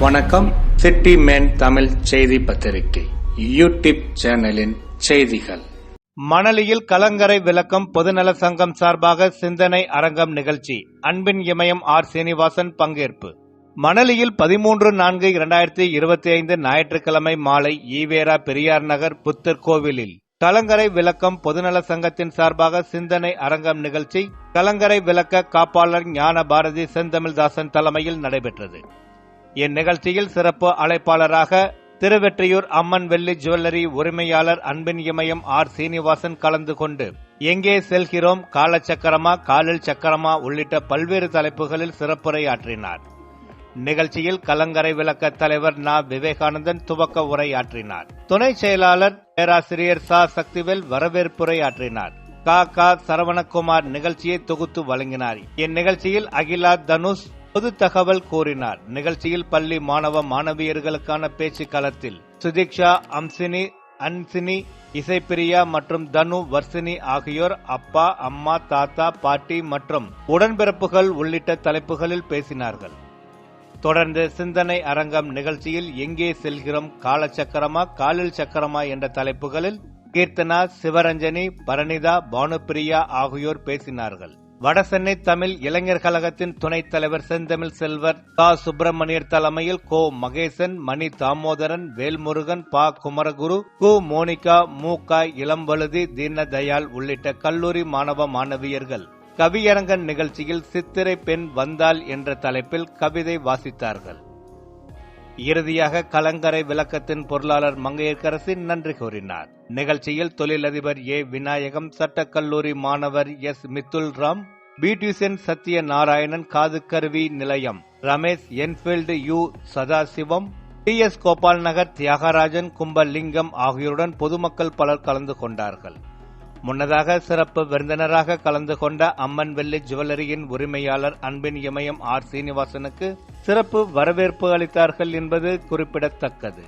வணக்கம். City man Tamil செய்தி பத்திரிகை. யூடியூப் சேனலின் செய்திகள். மணலியில் கலங்கரை விளக்கம் பொதுநல சங்கம் சார்பாக சிந்தனை அரங்கம் நிகழ்ச்சி. அன்பின் இமயம் ஆர் சீனிவாசன் பங்கேற்பு. மணலியில் பதிமூன்று நான்கு இரண்டாயிரத்தி இருபத்தி ஐந்து ஞாயிற்றுக்கிழமை மாலை ஈவேரா பெரியார் நகர் புத்தர் கோவிலில். கலங்கரை விளக்கம் பொதுநல சங்கத்தின் சார்பாக சிந்தனை அரங்கம் நிகழ்ச்சி. கலங்கரை விளக்க காப்பாளர் ஞான பாரதி செந்தமிழ்தாசன் தலைமையில் நடைபெற்றது. இந்நிகழ்ச்சியில் சிறப்பு அழைப்பாளராக திருவெற்றியூர் அம்மன் வெள்ளி ஜுவல்லரி உரிமையாளர் அன்பின் இமயம் ஆர் சீனிவாசன் கலந்து கொண்டு எங்கே செல்கிறோம் காலச்சக்கரமா காலில் சக்கரமா உள்ளிட்ட பல்வேறு தலைப்புகளில் சிறப்புரையாற்றினார். நிகழ்ச்சியில் கலங்கரை விளக்க தலைவர் நா. விவேகானந்தன் துவக்க உரையாற்றினார். துணை செயலாளர் பேராசிரியர் சா. சக்திவேல் வரவேற்புரையாற்றினார். கா. கா. சரவணகுமார் நிகழ்ச்சியை தொகுத்து வழங்கினார். இந்நிகழ்ச்சியில் அகிலா தனுஷ் பொது தகவல் கூறினார். நிகழ்ச்சியில் பள்ளி மாணவ மாணவியர்களுக்கான பேச்சு களத்தில் சுதீக்ஷா அம்சினி அன்சினி இசைப்பிரியா மற்றும் தனு வர்சினி ஆகியோர் அப்பா அம்மா தாத்தா பாட்டி மற்றும் உடன்பிறப்புகள் உள்ளிட்ட தலைப்புகளில் பேசினார்கள். தொடர்ந்து சிந்தனை அரங்கம் நிகழ்ச்சியில் எங்கே செல்கிறோம் காலச்சக்கரமா காலில் சக்கரமா என்ற தலைப்புகளில் கீர்த்தனா சிவரஞ்சனி பரணிதா பானுப்பிரியா ஆகியோர் பேசினார்கள். வடசென்னை தமிழ் இளைஞர் கழகத்தின் துணைத் தலைவர் செந்தமிழ் செல்வர் கா. சுப்பிரமணியர் தலைமையில் கோ. மகேசன் மணி தாமோதரன் வேல்முருகன் பா. குமரகுரு கு. மோனிகா மு. க. இளம்பழுதி தீனதயாள் உள்ளிட்ட கல்லூரி மாணவ மாணவியர்கள் கவியரங்கன் நிகழ்ச்சியில் சித்திரை பெண் வந்தாள் என்ற தலைப்பில் கவிதை வாசித்தார்கள். இறுதியாக கலங்கரை விளக்கத்தின் பொருளாளர் மங்கையர்கரசி நன்றி கூறினார். நிகழ்ச்சியில் தொழிலதிபர் ஏ. விநாயகம் சட்டக்கல்லூரி மாணவர் எஸ். மித்துல் ராம் பியூட்டிஷியன் சத்ய நாராயணன் காது கருவி நிலையம் Ramesh Enfield U. Sadasivam T. S. Gopal Nagar Thiyagarajan Kumbalingam ஆகியோருடன் பொதுமக்கள் பலர் கலந்து கொண்டார்கள். முன்னதாக சிறப்பு விருந்தினராக கலந்து கொண்ட அம்மன் வெள்ளி ஜுவல்லரியின் உரிமையாளர் அன்பின் இமயம் ஆர் சீனிவாசனுக்கு சிறப்பு வரவேற்பு அளித்தார்கள் என்பது குறிப்பிடத்தக்கது.